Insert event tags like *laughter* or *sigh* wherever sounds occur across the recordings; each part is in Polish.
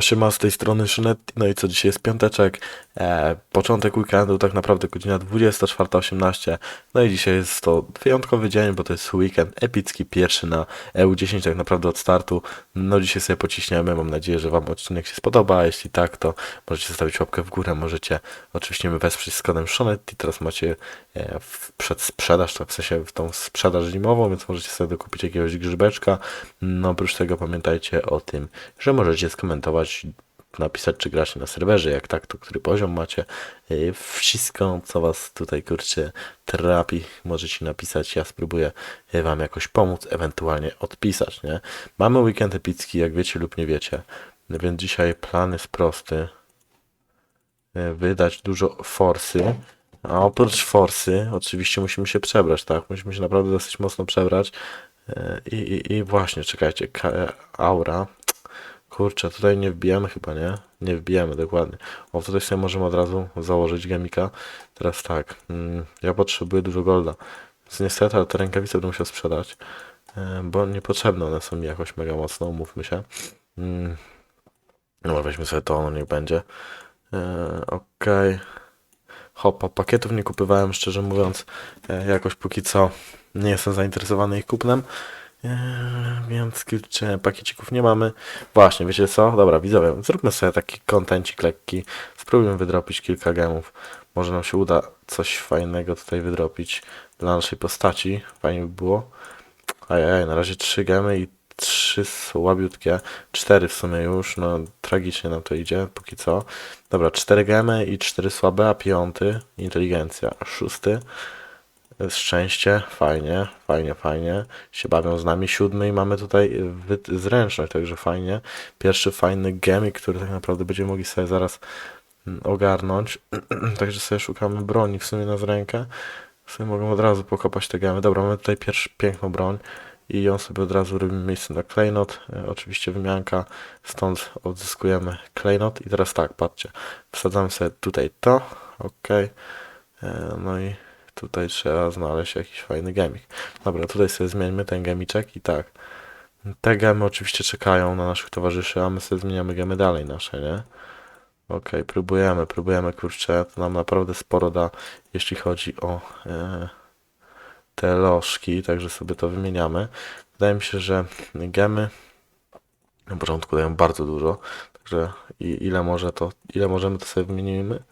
Siema, z tej strony Szynetti, no i co, dzisiaj jest piąteczek, e, początek weekendu, tak naprawdę godzina 24.18, no i dzisiaj jest to wyjątkowy dzień, bo to jest weekend epicki, pierwszy na EU10 tak naprawdę od startu, no dzisiaj sobie pociśniemy, mam nadzieję, że Wam odcinek się spodoba, a jeśli tak, to możecie zostawić łapkę w górę, możecie oczywiście mnie wesprzeć z kodem Szynetti, teraz macie e, w przedsprzedaż, tak w sensie w tą sprzedaż zimową, więc możecie sobie dokupić jakiegoś grzybeczka, no oprócz tego pamiętajcie o tym, że możecie skomentować napisać, czy gracie na serwerze, jak tak, to który poziom macie. Yy, Wszystko, co was tutaj, kurczę, trapi, możecie napisać. Ja spróbuję yy, wam jakoś pomóc, ewentualnie odpisać, nie? Mamy weekend epicki, jak wiecie lub nie wiecie, więc dzisiaj plan jest prosty. Yy, Wydać dużo forsy, a oprócz forsy, oczywiście musimy się przebrać, tak? Musimy się naprawdę dosyć mocno przebrać. I, i, i właśnie, czekajcie, Ka- aura. Kurczę, tutaj nie wbijamy chyba, nie? Nie wbijamy, dokładnie. O, tutaj sobie możemy od razu założyć gemika. Teraz tak, mm, ja potrzebuję dużo golda. Więc niestety, ale te rękawice będę musiał sprzedać, e, bo niepotrzebne one są mi jakoś mega mocno, umówmy się. Mm, No, weźmy sobie to, no niech będzie. E, Okej. Hopa, pakietów nie kupywałem, szczerze mówiąc. E, Jakoś póki co nie jestem zainteresowany ich kupnem. Eee, więc kurczę, pakiecików nie mamy. Właśnie, wiecie co? Dobra, widzowie, zróbmy sobie taki kontencik lekki. Spróbujmy wydropić kilka gemów. Może nam się uda coś fajnego tutaj wydropić dla naszej postaci. Fajnie by było. Ajaj, na razie trzy gemy i trzy słabiutkie. Cztery w sumie już, no tragicznie nam to idzie, póki co. Dobra, cztery gemy i cztery słabe, a piąty inteligencja, a szczęście, fajnie, fajnie, fajnie. Się bawią z nami. Siódmy i mamy tutaj zręczność, także fajnie. Pierwszy fajny gemik, który tak naprawdę będziemy mogli sobie zaraz ogarnąć. *clears throat* także sobie szukamy broni w sumie na rękę. Sobie mogą od razu pokopać te gemy. Dobra, mamy tutaj pierwszą piękną broń. I ją sobie od razu robimy miejsce na klejnot. E, oczywiście wymianka, stąd odzyskujemy klejnot. I teraz tak, patrzcie. Wsadzamy sobie tutaj to. Ok. No i Tutaj trzeba znaleźć jakiś fajny gemik. Dobra, tutaj sobie zmieńmy ten gemiczek i tak. Te gemy oczywiście czekają na naszych towarzyszy, a my sobie zmieniamy gemy dalej nasze, nie? Okej, próbujemy, próbujemy, kurczę, to nam naprawdę sporo da, jeśli chodzi o e, te lożki, także sobie to wymieniamy. Wydaje mi się, że gemy na początku dają bardzo dużo, także ile może to, ile możemy to sobie wymienimy?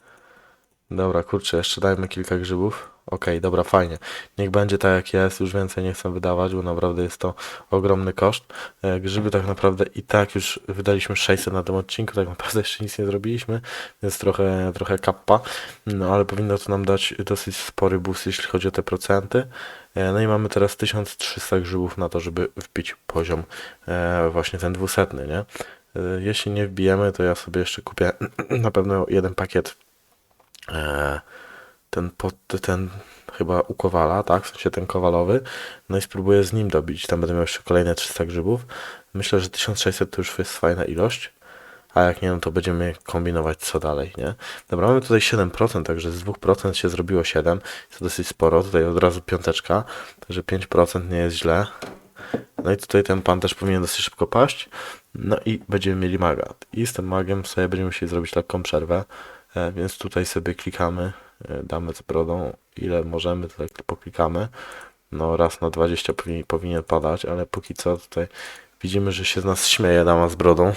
Dobra, kurczę, jeszcze dajmy kilka grzybów. Okej, dobra, fajnie. Niech będzie tak jak jest, już więcej nie chcę wydawać, bo naprawdę jest to ogromny koszt. E, Grzyby tak naprawdę i tak już wydaliśmy 600 na tym odcinku, tak naprawdę jeszcze nic nie zrobiliśmy, więc trochę, trochę kappa. No ale powinno to nam dać dosyć spory boost, jeśli chodzi o te procenty. E, No i mamy teraz 1300 grzybów na to, żeby wbić poziom e, właśnie ten dwusetny, nie? Jeśli nie wbijemy, to ja sobie jeszcze kupię *clears throat* na pewno jeden pakiet ten, ten chyba u Kowala, tak? W sensie ten Kowalowy. No i spróbuję z nim dobić. Tam będę miał jeszcze kolejne 300 grzybów. Myślę, że 1600 to już jest fajna ilość. A jak nie, no to będziemy kombinować co dalej, nie? Dobra, mamy tutaj 7%, także z 2% się zrobiło 7. Jest to dosyć sporo. Tutaj od razu piąteczka, także 5% nie jest źle. No i tutaj ten pan też powinien dosyć szybko paść. No i będziemy mieli maga. I z tym magiem sobie będziemy musieli zrobić lekką przerwę. E, Więc tutaj sobie klikamy, damy z brodą, ile możemy, tutaj poklikamy. No raz na 20 powinien, powinien padać, ale póki co tutaj widzimy, że się z nas śmieje dama z brodą.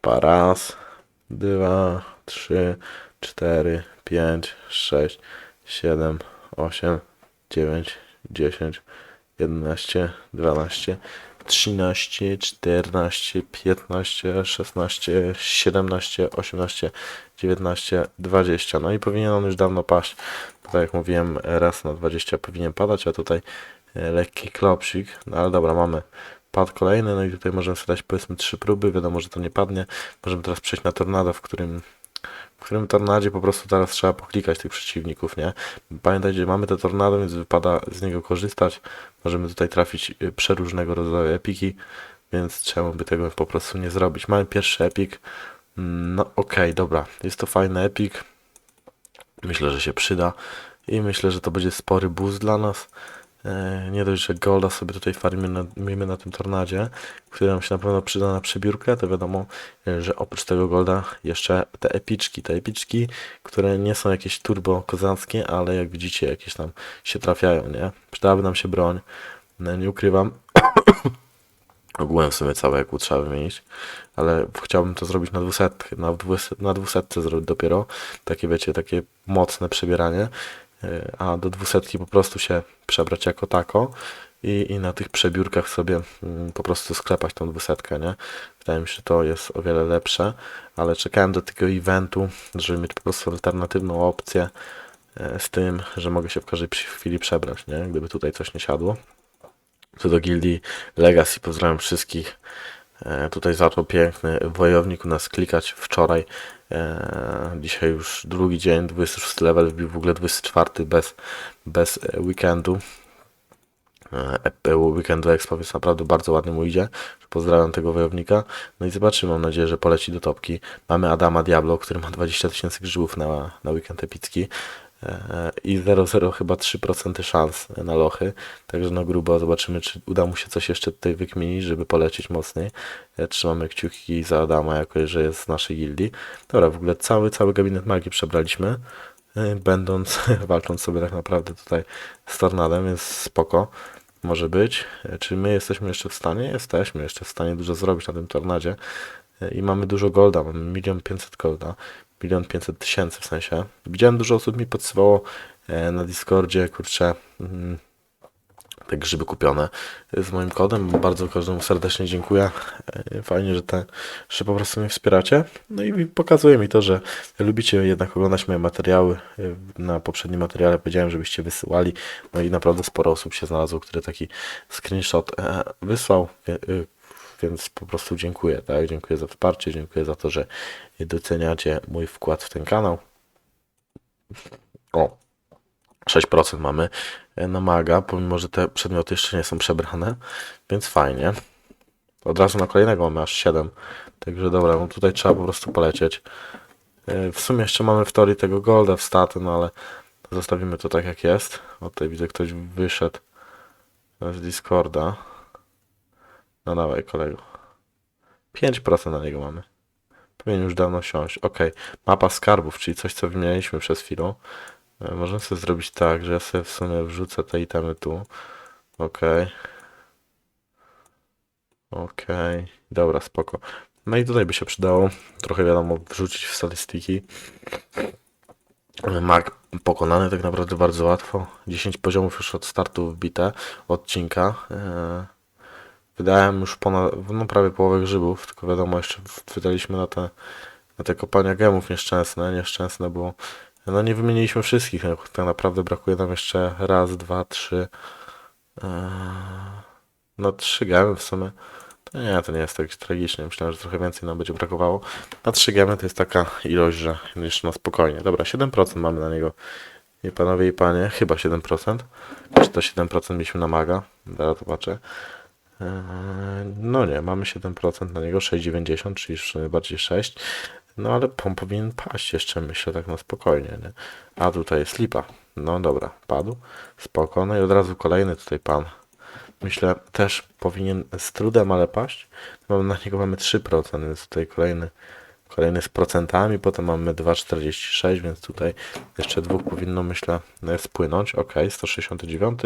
Pa raz, dwa, trzy, cztery, pięć, sześć, siedem, osiem, dziewięć, dziesięć, jedenaście, dwanaście, trzynaście, czternaście, piętnaście, szesnaście, siedemnaście, osiemnaście, dziewiętnaście, dwadzieścia. No i powinien on już dawno paść. Tak jak mówiłem, raz na 20 powinien padać, a tutaj e, lekki klopsik. No ale dobra, mamy pad kolejny, no i tutaj możemy sobie dać powiedzmy trzy próby. Wiadomo, że to nie padnie. Możemy teraz przejść na tornado, w którym w którym tornadzie po prostu teraz trzeba poklikać tych przeciwników, nie? Pamiętajcie, że mamy te tornado, więc wypada z niego korzystać. Możemy tutaj trafić y, przeróżnego rodzaju epiki, więc czemu by tego po prostu nie zrobić? Mamy pierwszy epik. Mm, No okej, dobra, jest to fajny epik. Myślę, że się przyda i myślę, że to będzie spory boost dla nas. E, Nie dość, że golda sobie tutaj farmimy na, tym tornadzie, który nam się na pewno przyda na przebiórkę, to wiadomo, e, że oprócz tego golda jeszcze te epiczki, te epiczki, które nie są jakieś turbo kozackie, ale jak widzicie jakieś tam się trafiają, nie? Przydałaby nam się broń, no, nie ukrywam. *coughs* Ogółem w sumie całe jak trzeba wymienić, ale chciałbym to zrobić na dwusetkę, na, dwuset, na dwusetce zrobić dopiero, takie wiecie, takie mocne przebieranie, e, a do dwusetki po prostu się przebrać jako tako i, i na tych przebiórkach sobie mm, po prostu sklepać tą dwusetkę, nie? Wydaje mi się, że to jest o wiele lepsze, ale czekałem do tego eventu, żeby mieć po prostu alternatywną opcję e, z tym, że mogę się w każdej chwili przebrać, nie? Gdyby tutaj coś nie siadło. Co do gildii Legacy, pozdrawiam wszystkich. E, tutaj zaczął piękny wojownik u nas klikać wczoraj. E, dzisiaj już drugi dzień, 26 level, wbił w ogóle 24 bez, bez e, weekendu. Weekendu Expo, więc naprawdę bardzo ładnie mu idzie. Pozdrawiam tego wojownika. No i zobaczymy, mam nadzieję, że poleci do topki. Mamy Adama Diablo, który ma 20 tysięcy grzybów na, na weekend epicki. I 0,0 chyba 3% szans na lochy. Także na grubo zobaczymy, czy uda mu się coś jeszcze tutaj wykminić, żeby polecieć mocniej. Trzymamy kciuki za Adama, jako że jest z naszej gildii. Dobra, w ogóle cały, cały gabinet magii przebraliśmy. e, Będąc, *laughs* walcząc sobie tak naprawdę tutaj z tornadem, więc spoko. Może być. Czy my jesteśmy jeszcze w stanie? Jesteśmy jeszcze w stanie dużo zrobić na tym tornadzie. E, I mamy dużo golda, mamy milion pięćset golda, milion pięćset tysięcy w sensie. Widziałem dużo osób mi podsyłało e, na Discordzie, kurczę, mm, te grzyby kupione z moim kodem. Bardzo każdemu serdecznie dziękuję. E, Fajnie, że, te, że po prostu mnie wspieracie. No i pokazuje mi to, że lubicie jednak oglądać moje materiały. E, Na poprzednim materiale powiedziałem, żebyście wysyłali. No i naprawdę sporo osób się znalazło, które taki screenshot wysłał. Więc po prostu dziękuję, tak? Dziękuję za wsparcie, dziękuję za to, że doceniacie mój wkład w ten kanał. O, 6% mamy na maga, pomimo że te przedmioty jeszcze nie są przebrane, więc fajnie. Od razu na kolejnego mamy aż 7. Także dobra, no tutaj trzeba po prostu polecieć. E, W sumie jeszcze mamy w teorii tego golda w staty, no ale zostawimy to tak jak jest. O tutaj widzę ktoś wyszedł z Discorda. No dawaj kolego. 5% na niego mamy. Powinien już dawno siąść. Ok, mapa skarbów, czyli coś co wymienialiśmy przez chwilę. E, Możemy sobie zrobić tak, że ja sobie w sumie wrzucę te itemy tu. Ok. Ok. Dobra, spoko. No i tutaj by się przydało trochę wiadomo wrzucić w statystyki. Mag pokonany tak naprawdę bardzo łatwo. 10 poziomów już od startu wbite odcinka. E, Wydałem już ponad, no prawie połowę grzybów, tylko wiadomo, jeszcze wydaliśmy na te, na te kopania gemów nieszczęsne, nieszczęsne, bo no nie wymieniliśmy wszystkich, no, tak naprawdę brakuje nam jeszcze raz, dwa, trzy, eee, no trzy gemy w sumie. Nie, to nie jest tak tragicznie, myślałem, że trochę więcej nam będzie brakowało. Na trzy gemy to jest taka ilość, że jeszcze na spokojnie. Dobra, 7% mamy na niego. I panowie i panie, chyba 7%. Czy to 7% mieliśmy na maga? Zaraz zobaczę. Eee, No nie, mamy 7% na niego, 6,90, czyli już najbardziej 6. No ale on powinien paść jeszcze, myślę, tak na spokojnie, nie? A tutaj jest lipa. No dobra, padł. Spoko. No i od razu kolejny tutaj pan. Myślę, też powinien z trudem, ale paść. No, na niego mamy 3%, więc tutaj kolejny, kolejny z procentami, potem mamy 2,46, więc tutaj jeszcze dwóch powinno, myślę, e, spłynąć. Ok, 169.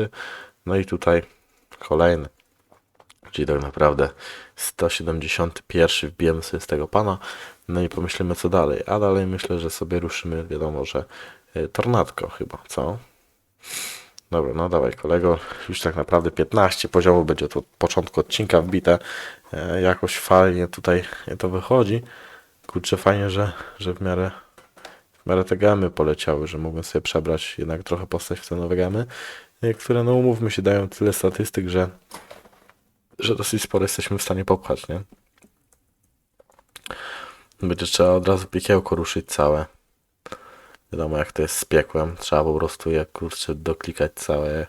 No i tutaj kolejny. Czyli tak naprawdę 171 wbijemy sobie z tego pana. No i pomyślimy co dalej. A dalej myślę, że sobie ruszymy, wiadomo, że y, tornadko chyba, co? Dobra, no dawaj kolego. Już tak naprawdę 15 poziomów będzie to od początku odcinka wbite. E, jakoś fajnie tutaj to wychodzi. Kurczę, fajnie, że, że w miarę w miarę te gamy poleciały, że mogłem sobie przebrać jednak trochę postać w te nowe gamy, y, które no umówmy się dają tyle statystyk, że że dosyć sporo jesteśmy w stanie popchać, nie? Będzie trzeba od razu piekiełko ruszyć całe. Wiadomo jak to jest z piekłem. Trzeba po prostu jak kurczę doklikać całe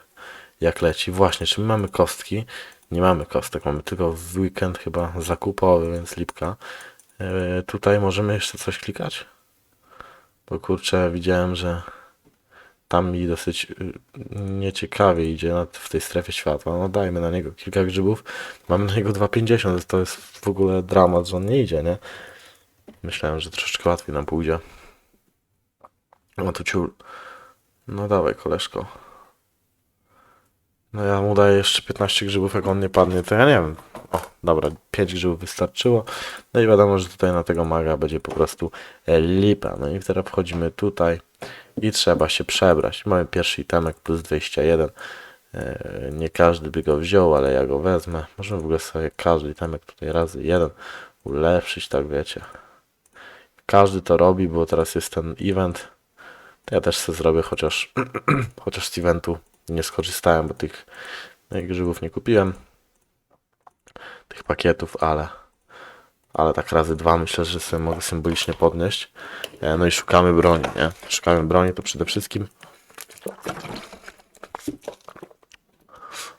jak leci. Właśnie, czy my mamy kostki? Nie mamy kostek, mamy tylko w weekend chyba zakupowy, więc lipka. Yy, tutaj możemy jeszcze coś klikać? Bo kurczę, widziałem, że tam mi dosyć y, nieciekawie idzie w tej strefie światła. No dajmy na niego kilka grzybów. Mamy na niego 2,50, to jest w ogóle dramat, że on nie idzie, nie? Myślałem, że troszeczkę łatwiej nam pójdzie. No to ciul. No dawaj, koleżko. No ja mu daję jeszcze 15 grzybów, jak on nie padnie, to ja nie wiem. O, dobra, 5 grzybów wystarczyło. No i wiadomo, że tutaj na tego maga będzie po prostu lipa. No i teraz wchodzimy tutaj i trzeba się przebrać. Mamy pierwszy itemek plus 21. E, Nie każdy by go wziął, ale ja go wezmę. Możemy w ogóle sobie każdy itemek tutaj razy jeden ulepszyć, tak wiecie. Każdy to robi, bo teraz jest ten event. To ja też sobie zrobię, chociaż, *clears throat* chociaż z eventu nie skorzystałem, bo tych grzybów nie kupiłem. Tych pakietów, ale ale tak razy dwa myślę, że sobie mogę symbolicznie podnieść. E, No i szukamy broni, nie? Szukamy broni to przede wszystkim.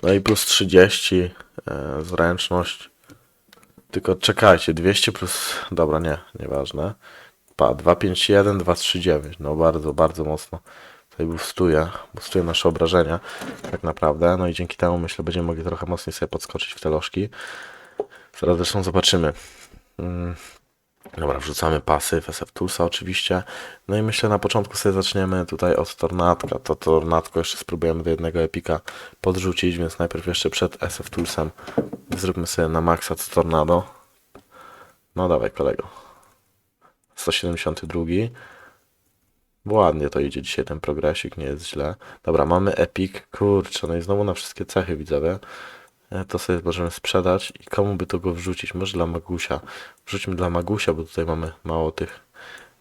No i plus 30 e, zręczność. Tylko czekajcie, 200 plus... Dobra, nie, nieważne. Pa, 251, 239. No bardzo, bardzo mocno. Tutaj boostuje, boostuje nasze obrażenia tak naprawdę. No i dzięki temu myślę, będziemy mogli trochę mocniej sobie podskoczyć w te lożki. Zaraz zresztą zobaczymy. Mm. Dobra, wrzucamy pasy SF Toolsa oczywiście. No i myślę na początku sobie zaczniemy tutaj od Tornadka. To Tornadko jeszcze spróbujemy do jednego epika podrzucić, więc najpierw jeszcze przed SF Toolsem zróbmy sobie na maksa to Tornado. No dawaj kolego. 172. Ładnie to idzie dzisiaj ten progresik, nie jest źle. Dobra, mamy Epic. Kurczę, no i znowu na wszystkie cechy widzowie. E, To sobie możemy sprzedać i komu by to go wrzucić? Może dla Magusia. Wrzućmy dla Magusia, bo tutaj mamy mało tych,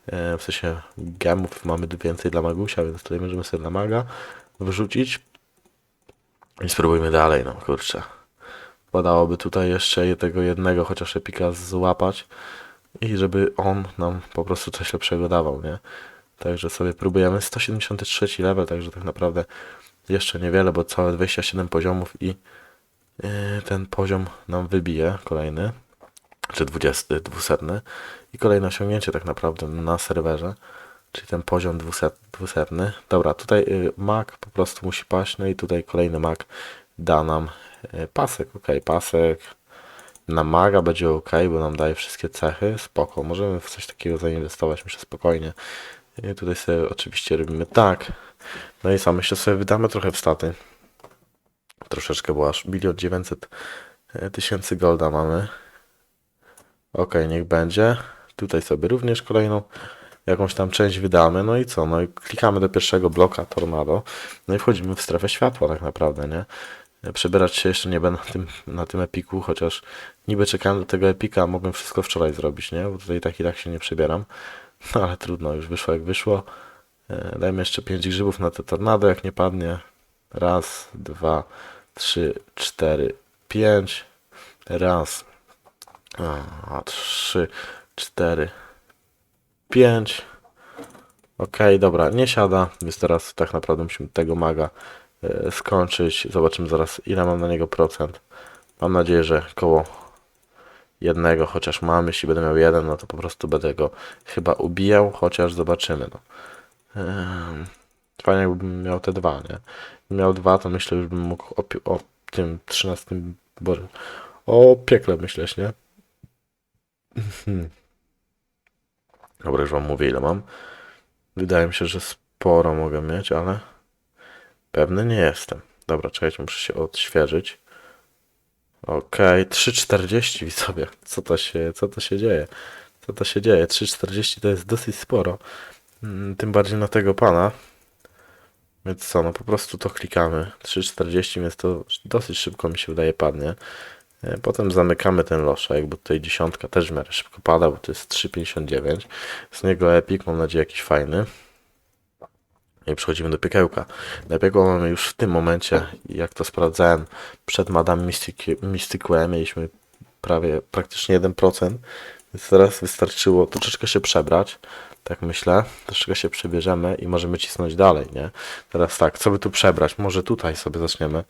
e, w sensie gemów mamy więcej dla Magusia, więc tutaj możemy sobie dla Maga wrzucić. I spróbujmy dalej, no kurczę. Padałoby tutaj jeszcze tego jednego chociaż epika złapać i żeby on nam po prostu coś lepszego dawał, nie? Także sobie próbujemy. 173 level, także tak naprawdę jeszcze niewiele, bo całe 27 poziomów i yy, ten poziom nam wybije kolejny, czy 20, 200 i kolejne osiągnięcie tak naprawdę na serwerze, czyli ten poziom 200. 200. Dobra, tutaj yy, Mac po prostu musi paść, no i tutaj kolejny Mac da nam yy, pasek, ok, pasek, na maga będzie ok, bo nam daje wszystkie cechy, spoko, możemy w coś takiego zainwestować, myślę spokojnie. I tutaj sobie oczywiście robimy tak. No i co, myślę sobie wydamy trochę w staty. Troszeczkę, bo aż 1 900 tysięcy golda mamy. Ok, niech będzie. Tutaj sobie również kolejną jakąś tam część wydamy. No i co? No i klikamy do pierwszego bloka Tornado. No i wchodzimy w strefę światła tak naprawdę, nie? Przebierać się jeszcze nie będę na tym, na tym epiku, chociaż niby czekałem do tego epika, mogłem wszystko wczoraj zrobić, nie? Bo tutaj tak i tak się nie przebieram. *laughs* No ale trudno, już wyszło jak wyszło. E, Dajmy jeszcze 5 grzybów na te tornado, jak nie padnie. Raz, dwa, trzy, cztery, pięć. Raz, a, trzy, cztery, pięć. Okej, dobra, nie siada, więc teraz tak naprawdę musimy tego maga e, skończyć. Zobaczymy zaraz, ile mam na niego procent. Mam nadzieję, że koło jednego chociaż mam. Jeśli będę miał jeden, no to po prostu będę go chyba ubijał, chociaż zobaczymy. No. Ehm, Fajnie jakbym miał te dwa, nie? Miał dwa, to myślę, już bym mógł o, o tym 13, boże, o piekle myśleć, nie? Mhm. Dobra, już wam mówię ile mam. Wydaje mi się, że sporo mogę mieć, ale pewny nie jestem. Dobra, czekajcie, muszę się odświeżyć. Okej, 3,40 widzowie. Co to się, co to się dzieje? Co to się dzieje? 3,40 to jest dosyć sporo. Mm, Tym bardziej na tego pana. Więc co, no po prostu to klikamy. 3,40, więc to dosyć szybko mi się wydaje padnie. E, Potem zamykamy ten loszek, bo tutaj dziesiątka też w miarę szybko pada, bo to jest 3,59. Z niego Epic, mam nadzieję jakiś fajny. I przechodzimy do piekiełka. Na piekło mamy już w tym momencie, jak to sprawdzałem, przed Madame Mysticue mieliśmy prawie praktycznie 1%, więc teraz wystarczyło troszeczkę się przebrać, tak myślę, troszeczkę się przebierzemy i możemy cisnąć dalej, nie? Teraz tak, co by tu przebrać? Może tutaj sobie zaczniemy.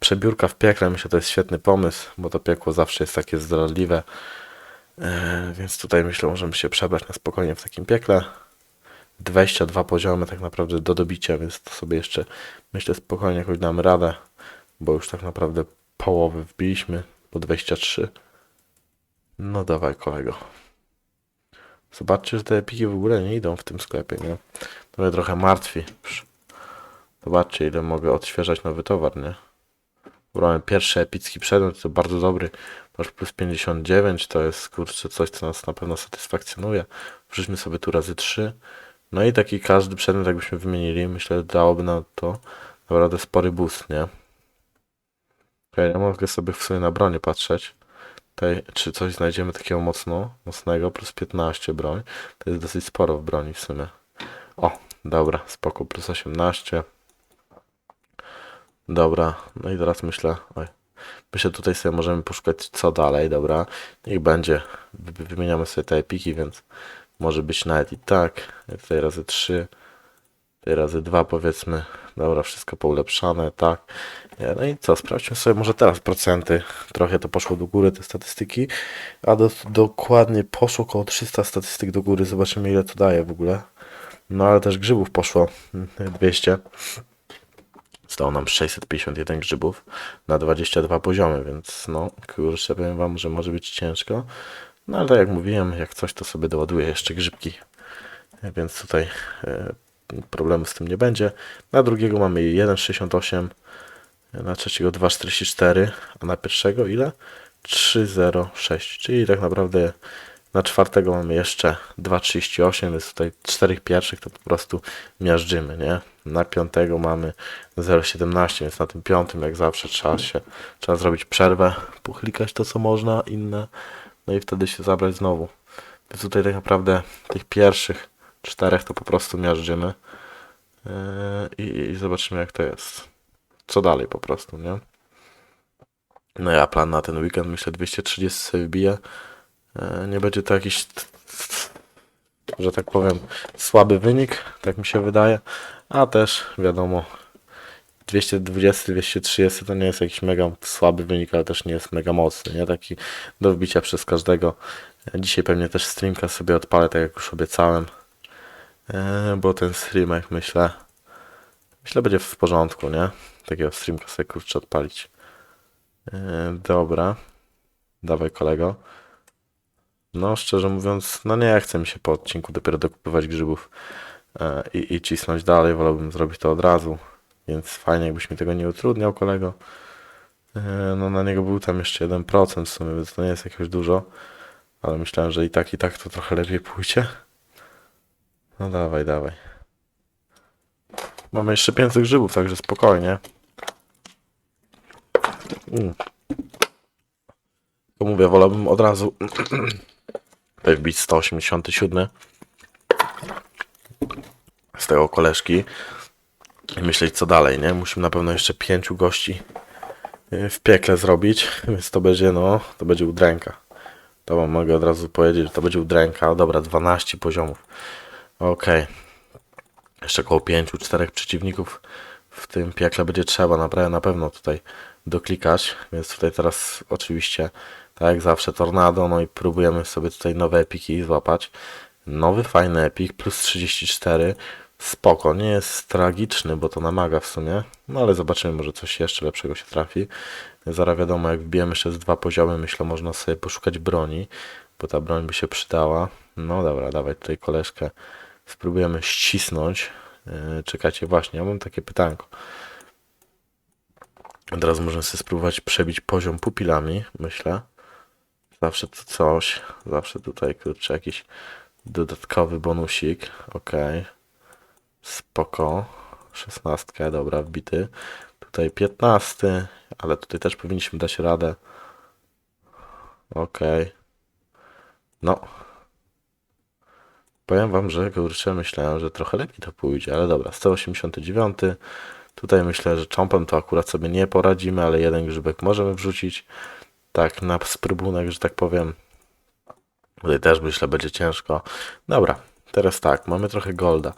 Przebiórka w piekle, myślę, to jest świetny pomysł, bo to piekło zawsze jest takie zdradliwe, e, więc tutaj myślę, możemy się przebrać na spokojnie w takim piekle. 22 poziomy tak naprawdę do dobicia, więc to sobie jeszcze myślę spokojnie jakoś damy radę, bo już tak naprawdę połowy wbiliśmy, po 23. No dawaj kolego. Zobaczcie, że te epiki w ogóle nie idą w tym sklepie, nie? To mnie trochę martwi. Zobaczcie, ile mogę odświeżać nowy towar, nie? Wybrałem pierwszy epicki przedmiot, to bardzo dobry. Masz plus 59, to jest kurczę coś, co nas na pewno satysfakcjonuje. Wrzućmy sobie tu razy 3. No i taki każdy przedmiot, jakbyśmy wymienili, myślę, dałoby nam to naprawdę spory boost, nie? Okej, ja mogę sobie w sumie na bronię patrzeć. Tutaj, czy coś znajdziemy takiego mocno, mocnego, plus 15 broń. To jest dosyć sporo w broni w sumie. O, dobra, spoko, plus 18. Dobra, no i teraz myślę, oj, myślę tutaj sobie możemy poszukać co dalej, dobra. Niech będzie, Wy- wymieniamy sobie te epiki, więc może być nawet i tak. Tutaj razy 3, tutaj razy 2 powiedzmy. Dobra, wszystko poulepszane, tak. No i co, sprawdźmy sobie może teraz procenty. Trochę to poszło do góry, te statystyki. A do, dokładnie poszło około 300 statystyk do góry. Zobaczymy ile to daje w ogóle. No ale też grzybów poszło mm, 200. Stało nam 651 grzybów na 22 poziomy, więc no kurczę, powiem wam, że może być ciężko. No ale tak jak mówiłem, jak coś to sobie doładuję jeszcze grzybki. Więc tutaj e, problemu z tym nie będzie. Na drugiego mamy 1,68, na trzeciego 2,44, a na pierwszego ile? 3,06, czyli tak naprawdę na czwartego mamy jeszcze 2,38, więc tutaj czterech pierwszych to po prostu miażdżymy, nie? Na piątego mamy 0,17, więc na tym piątym jak zawsze trzeba się, trzeba zrobić przerwę, pochlikać to co można, inne, no i wtedy się zabrać znowu. Więc tutaj tak naprawdę tych pierwszych czterech to po prostu miażdżymy yy, i, i zobaczymy jak to jest. Co dalej po prostu, nie? No ja plan na ten weekend myślę 230 sobie wbiję. E, Nie będzie to jakiś, że tak powiem, słaby wynik, tak mi się wydaje, a też wiadomo, 220-230 to nie jest jakiś mega słaby wynik, ale też nie jest mega mocny, nie? Taki do wbicia przez każdego. Dzisiaj pewnie też streamka sobie odpalę, tak jak już obiecałem, E, bo ten streamek myślę, myślę będzie w porządku, nie? Takiego streamka sobie kurczę odpalić. E, Dobra, dawaj kolego. No, szczerze mówiąc, no nie chce mi się po odcinku dopiero dokupywać grzybów e, i, i cisnąć dalej. Wolałbym zrobić to od razu, więc fajnie, jakbyś mi tego nie utrudniał, kolego. E, no, na niego był tam jeszcze 1% w sumie, więc to nie jest jakoś dużo, ale myślałem, że i tak, i tak to trochę lepiej pójdzie. No, dawaj, dawaj. Mamy jeszcze 500 grzybów, także spokojnie. Mm. To mówię, wolałbym od razu *clears throat* tutaj wbić 187 z tego koleżki i myśleć co dalej, nie? Musimy na pewno jeszcze pięciu gości y, w piekle zrobić, *laughs* więc to będzie, no, to będzie udręka. To wam mogę od razu powiedzieć, że to będzie udręka. Dobra, 12 poziomów. Okej. Jeszcze około 5-4 przeciwników w tym piekle będzie trzeba naprawdę na pewno tutaj doklikać, więc tutaj teraz oczywiście tak jak zawsze tornado, no i próbujemy sobie tutaj nowe epiki złapać. Nowy fajny epik plus 34. Spoko, nie jest tragiczny, bo to namaga w sumie. No ale zobaczymy, może coś jeszcze lepszego się trafi. Zaraz wiadomo, jak wbijemy jeszcze z dwa poziomy, myślę, można sobie poszukać broni, bo ta broń by się przydała. No dobra, dawaj tutaj koleżkę. Spróbujemy ścisnąć. Yy, czekajcie, właśnie, ja mam takie pytanko. Teraz możemy sobie spróbować przebić poziom pupilami, myślę. Zawsze to coś. Zawsze tutaj, kurczę, jakiś dodatkowy bonusik. Okej. Spoko. Szesnastkę, dobra, wbity. Tutaj piętnasty, ale tutaj też powinniśmy dać radę. Okej. No. Powiem wam, że kurczę, myślałem, że trochę lepiej to pójdzie, ale dobra, 189. Tutaj myślę, że cząpem to akurat sobie nie poradzimy, ale jeden grzybek możemy wrzucić. Tak, na spróbunek, że tak powiem. Tutaj też myślę, będzie ciężko. Dobra, teraz tak, mamy trochę golda.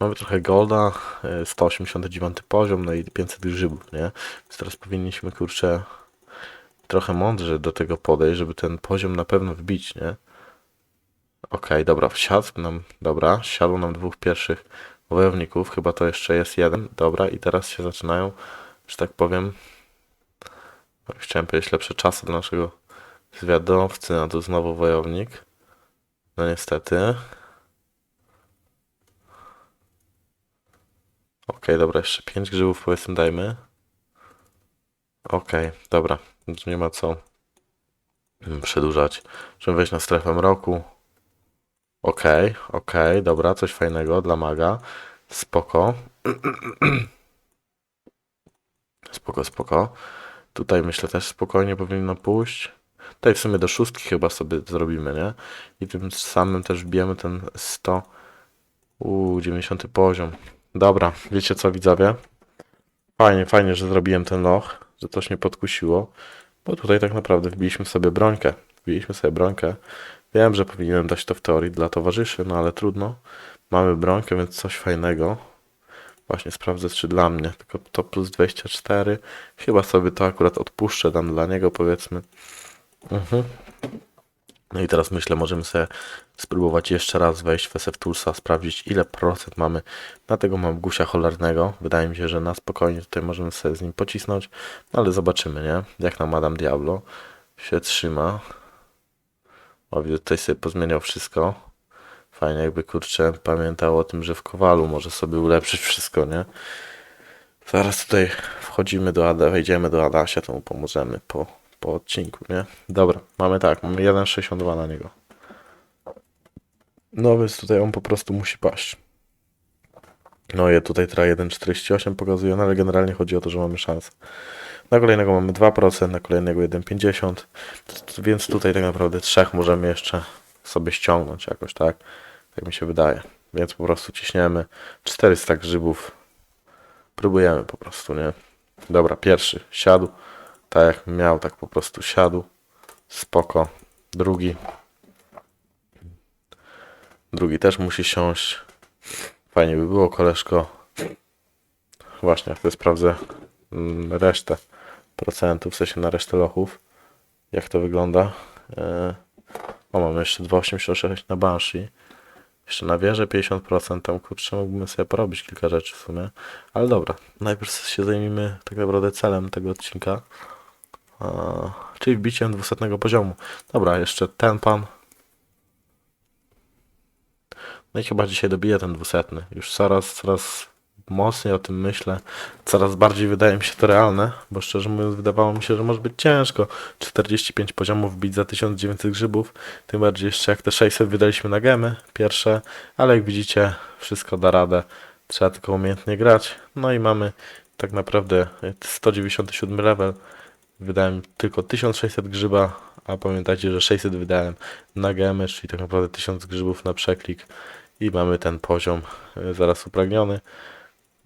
Mamy trochę golda, y, 189 poziom, no i 500 grzybów, nie? Więc teraz powinniśmy, kurczę, trochę mądrze do tego podejść, żeby ten poziom na pewno wbić, nie? Okej, dobra, wsiadł nam, dobra, siadło nam dwóch pierwszych wojowników, chyba to jeszcze jest jeden, dobra, i teraz się zaczynają, że tak powiem, chciałem powiedzieć lepsze czasy dla naszego zwiadowcy, a tu znowu wojownik. No niestety. Okej, dobra, jeszcze pięć grzybów powiedzmy dajmy. Okej, dobra, już nie ma co przedłużać. Możemy wejść na strefę mroku. Okej, okej, dobra, coś fajnego dla maga. Spoko. *clears throat* Spoko, spoko. Tutaj myślę też spokojnie powinno pójść. Tutaj w sumie do szóstki chyba sobie zrobimy, nie? I tym samym też wbijemy ten 100. Uuu, 90 poziom. Dobra, wiecie co widzowie? Fajnie, fajnie, że zrobiłem ten loch, że coś mnie podkusiło. Bo tutaj tak naprawdę wbiliśmy sobie brońkę. Wbiliśmy sobie brońkę. Wiem, że powinienem dać to w teorii dla towarzyszy, no ale trudno. Mamy brońkę, więc coś fajnego. Właśnie sprawdzę, czy dla mnie. Tylko to plus 24. Chyba sobie to akurat odpuszczę, dam dla niego powiedzmy. Mhm. No i teraz myślę, możemy sobie spróbować jeszcze raz wejść w SF Toolsa, sprawdzić ile procent mamy na tego mamgusia cholernego. Wydaje mi się, że na spokojnie tutaj możemy sobie z nim pocisnąć, no ale zobaczymy, nie? Jak nam Adam Diablo się trzyma. O, widzę, tutaj sobie pozmieniał wszystko. Fajnie, jakby kurczę pamiętał o tym, że w Kowalu może sobie ulepszyć wszystko, nie? Zaraz tutaj wchodzimy do Ada, wejdziemy do Adasia, to mu pomożemy po, po odcinku, nie? Dobra, mamy tak, mamy 1,62 na niego. No więc tutaj on po prostu musi paść. No i tutaj teraz 1,48 pokazuje, no ale generalnie chodzi o to, że mamy szansę. Na kolejnego mamy 2%, na kolejnego 1,50, t- więc tutaj tak naprawdę trzech możemy jeszcze sobie ściągnąć jakoś, tak? Tak mi się wydaje. Więc po prostu ciśniemy 400 grzybów. Próbujemy po prostu, nie? Dobra, pierwszy siadł. Tak jak miał, tak po prostu siadł. Spoko. Drugi. Drugi też musi siąść. Fajnie by było, koleżko. Właśnie, to sprawdzę mm, resztę procentów, w sensie na resztę lochów. Jak to wygląda. E, O, mamy jeszcze 2,86 na Banshee. Jeszcze na wieżę 50%, tam kurczę mógłbym sobie porobić kilka rzeczy w sumie. Ale dobra, najpierw się zajmijmy tak naprawdę celem tego odcinka. Czyli wbiciem 200 poziomu. Dobra, jeszcze ten pan. No i chyba dzisiaj dobiję ten 200. Już coraz, coraz mocniej o tym myślę. Coraz bardziej wydaje mi się to realne, bo szczerze mówiąc wydawało mi się, że może być ciężko 45 poziomów wbić za 1900 grzybów. Tym bardziej jeszcze jak te 600 wydaliśmy na gemy pierwsze, ale jak widzicie wszystko da radę. Trzeba tylko umiejętnie grać. No i mamy tak naprawdę 197 level. Wydałem tylko 1600 grzyba, a pamiętajcie, że 600 wydałem na gemy, czyli tak naprawdę 1000 grzybów na przeklik i mamy ten poziom e, zaraz upragniony.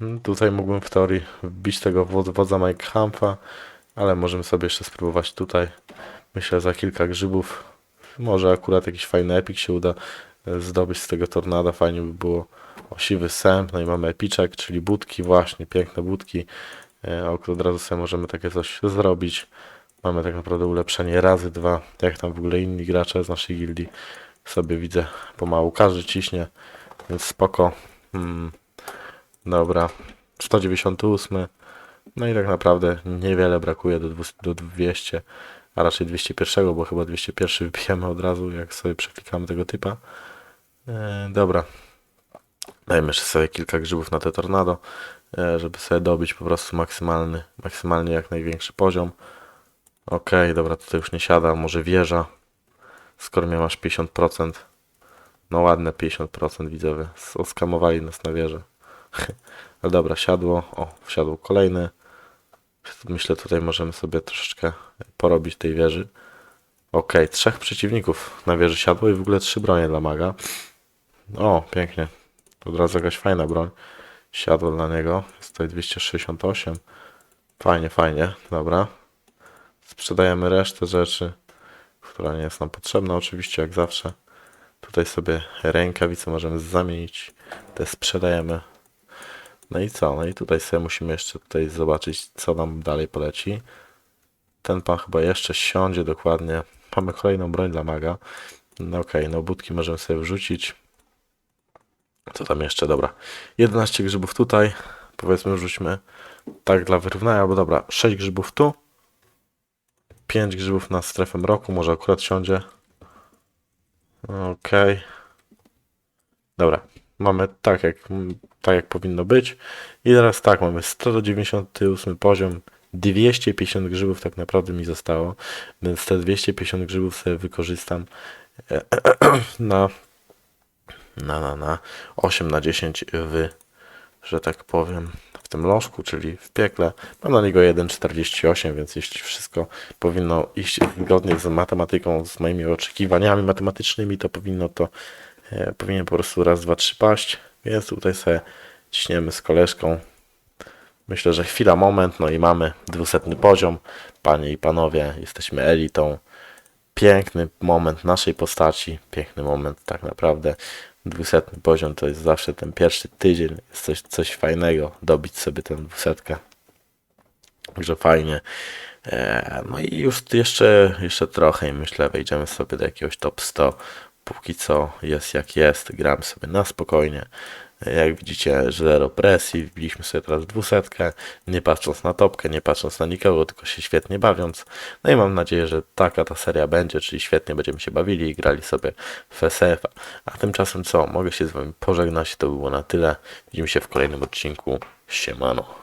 Mm, Tutaj mógłbym w teorii wbić tego wod- wodza Mike Hampa, ale możemy sobie jeszcze spróbować tutaj. Myślę za kilka grzybów. Może akurat jakiś fajny epik się uda e, zdobyć z tego tornada. Fajnie by było. O, siwy sęp, no i mamy epiczek, czyli budki, właśnie, piękne budki. E, ok, Od razu sobie możemy takie coś zrobić. Mamy tak naprawdę ulepszenie razy dwa, jak tam w ogóle inni gracze z naszej gildii sobie widzę pomału. Każdy ciśnie, więc spoko. Hmm. Dobra, 198. No i tak naprawdę niewiele brakuje do 200, do 200, a raczej 201, bo chyba 201 wybijemy od razu, jak sobie przeklikamy tego typa. E, dobra. Dajmy jeszcze sobie kilka grzybów na te tornado, żeby sobie dobić po prostu maksymalny, maksymalnie jak największy poziom. Okej, dobra, tutaj już nie siada, może wieża. Skoro mnie masz 50%. No ładne 50% widzowie. Oskamowali nas na wieżę. *laughs* Ale dobra, siadło. O, wsiadł kolejny. Myślę, tutaj możemy sobie troszeczkę porobić tej wieży. Okej, trzech przeciwników na wieży siadło i w ogóle trzy bronie dla maga. O, pięknie. Od razu jakaś fajna broń. Siadło dla niego. Jest tutaj 268. Fajnie, fajnie. Dobra. Sprzedajemy resztę rzeczy, która nie jest nam potrzebna, oczywiście, jak zawsze. Tutaj sobie rękawice możemy zamienić. Te sprzedajemy. No i co? No i tutaj sobie musimy jeszcze tutaj zobaczyć, co nam dalej poleci. Ten pan chyba jeszcze siądzie dokładnie. Mamy kolejną broń dla maga. No okej, no budki możemy sobie wrzucić. Co tam jeszcze? Dobra. 11 grzybów tutaj. Powiedzmy, rzućmy tak dla wyrównania, albo dobra, 6 grzybów tu. 5 grzybów na strefę mroku, może akurat siądzie. Okej. Dobra, mamy tak jak, tak jak powinno być. I teraz tak, mamy 198 poziom, 250 grzybów tak naprawdę mi zostało, więc te 250 grzybów sobie wykorzystam e, *clears throat* na, na, na, na 8 na 10 w, że tak powiem, w tym lożku, czyli w piekle. Mam na niego 1,48, więc jeśli wszystko powinno iść zgodnie z matematyką, z moimi oczekiwaniami matematycznymi, to powinno to, e, powinien po prostu raz, dwa, trzy paść, więc tutaj sobie ciśniemy z koleżką. Myślę, że chwila, moment, no i mamy dwusetny poziom. Panie i panowie, jesteśmy elitą. Piękny moment naszej postaci, piękny moment tak naprawdę. Dwusetny poziom to jest zawsze ten pierwszy tydzień, jest coś, coś fajnego, dobić sobie tę dwusetkę. Także fajnie. E, No i już jeszcze, jeszcze trochę i myślę wejdziemy sobie do jakiegoś top 100. Póki co jest jak jest, gram sobie na spokojnie. Jak widzicie, zero presji, wbiliśmy sobie teraz dwusetkę, nie patrząc na topkę, nie patrząc na nikogo, tylko się świetnie bawiąc. No i mam nadzieję, że taka ta seria będzie, czyli świetnie będziemy się bawili i grali sobie w SF. A tymczasem co, mogę się z wami pożegnać, to było na tyle. Widzimy się w kolejnym odcinku. Siemano.